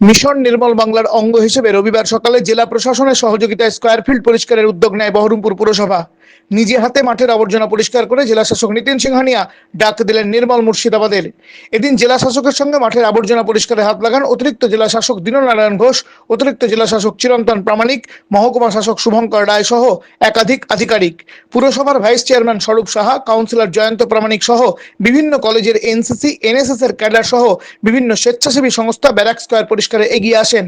Mission নির্মল বাংলার অঙ্গ হিসেবে রবিবার সকালে জেলা প্রশাসনের সহযোগিতায় স্কয়ার ফিল্ড পরিষ্কারের উদ্যোগ নেয় বহরমপুর পুরসভা। নিজে হাতে মাঠের আবর্জনা পরিষ্কার করে জেলা শাসক নিতিন সিংহানিয়া ডাক দিলেন নির্মল মুর্শিদাবাদের। এদিন জেলা শাসকের সঙ্গে মাঠের আবর্জনা পরিষ্কারে হাত লাগান অতিরিক্ত জেলা শাসক দীননারায়ণ ঘোষ, অতিরিক্ত জেলা শাসক চিরন্তন প্রামাণিক, মহকুমা শাসক শুভঙ্কর রায় সহ একাধিক আধিকারিক। পুরসভার ভাইস চেয়ারম্যান স্বরূপ সাহা, কাউন্সিলর জয়ন্ত প্রামাণিক সহ বিভিন্ন কলেজের এনসিসি, এনএসএস এর ক্যাডার সহ বিভিন্ন স্বেচ্ছাসেবী সংস্থা ব্যারাক স্কোয়ার পরিষ্কারে এগিয়ে আসেন।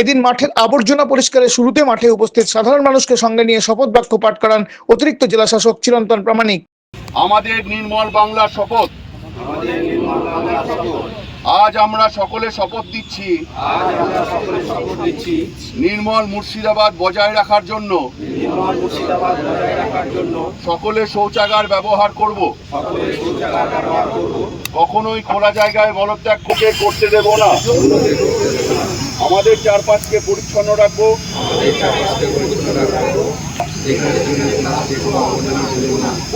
এদিন মাঠের আবর্জনা পরিষ্কারের শুরুতে মাঠে উপস্থিত সাধারণ মানুষকে সঙ্গে নিয়ে শপথ বাক্য পাঠ করান অতিরিক্ত জেলা শাসক চিরন্তন প্রামাণিক। আমাদের নির্মল বাংলার শপথ। আজ আমরা সকলে শপথ দিচ্ছি। নির্মল মুর্শিদাবাদ বজায় রাখার জন্য। সকলে শৌচাগার ব্যবহার করব। কখনোই খোলা জায়গায় মলত্যাগ করতে দেব না। আমাদের চারপাশকে পরিচ্ছন্ন রাখব।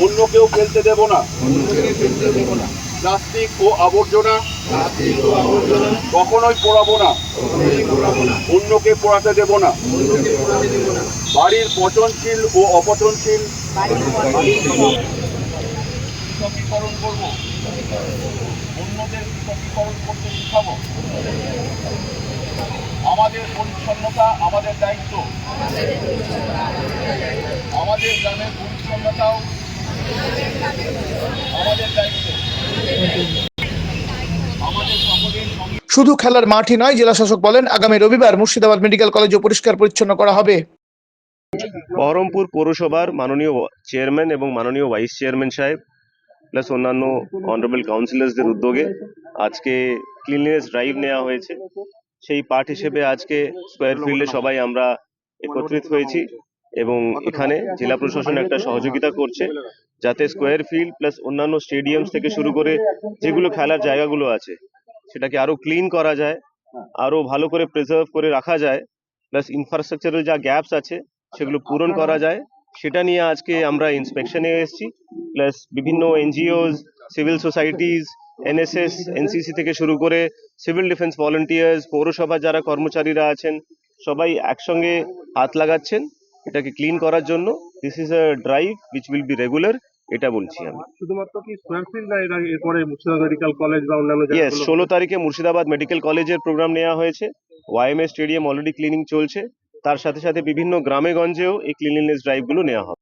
অন্য কেউ ফেলতে দেব না। প্লাস্টিক ও আবর্জনা কখনোই পোড়াবো না। অন্যকে পোড়াতে দেব না। বাড়ির পচনশীল ও অপচনশীল পৃথকীকরণ করব। অন্যদের পৃথকীকরণ করতে শিখাবো। আমাদের পরিচ্ছন্নতা আমাদের দায়িত্ব। আমাদের গ্রামের পরিচ্ছন্নতাও আমাদের দায়িত্ব। আমাদের সকলের শুধু খেলার মাঠই নয় জেলা শাসক বলেন আগামী রবিবার মুর্শিদাবাদ মেডিকেল কলেজও পরিষ্কার পরিচ্ছন্ন করা হবে। বহরমপুর পৌরসভার মাননীয় চেয়ারম্যান এবং মাননীয় ভাইস চেয়ারম্যান সাহেব প্লাস অন্যান্য অনারেবল কাউন্সিলার্সদের উদ্যোগে আজকে ক্লিনলিনেস ড্রাইভ নেওয়া হয়েছে। সেই পার্ট হিসেবে আজকে স্কোয়ার ফিল্ডে সবাই আমরা একত্রিত হয়েছি। এবং এখানে জেলা প্রশাসন একটা সহযোগিতা করছে যাতে স্কোয়ার ফিল্ড প্লাস অন্যান্য স্টেডিয়ামস থেকে শুরু করে যেগুলো খেলার জায়গাগুলো আছে সেটাকে আরও ক্লিন করা যায় আরও ভালো করে প্রিজার্ভ করে রাখা যায় প্লাস ইনফ্রাস্ট্রাকচারাল যা গ্যাপস আছে সেগুলো পূরণ করা যায় সেটা নিয়ে আজকে আমরা ইন্সপেকশনে এসেছি প্লাস বিভিন্ন NGOs civil societies NSS NCC থেকে শুরু করে সিভিল ডিফেন্স ভলেন্টিয়ার্স পৌরসভার যারা কর্মচারীরা আছেন সবাই একসঙ্গে হাত লাগাচ্ছেন এটাকে ক্লিন করার জন্য this is a drive which will be regular এটা বলছি আমি। শুধুমাত্র কি না এর এরপরে মুর্শিদাবাদ মেডিকেল কলেজ বা অন্যান্য ইয়েস ষোলো তারিখে মুর্শিদাবাদ মেডিকেল কলেজের প্রোগ্রাম নেওয়া হয়েছে। ওয়াইএমএস স্টেডিয়াম অলরেডি ক্লিনিং চলছে। তার সাথে সাথে বিভিন্ন গ্রামে গঞ্জেও এই ক্লিনলিনেস ড্রাইভগুলো নেওয়া হবে।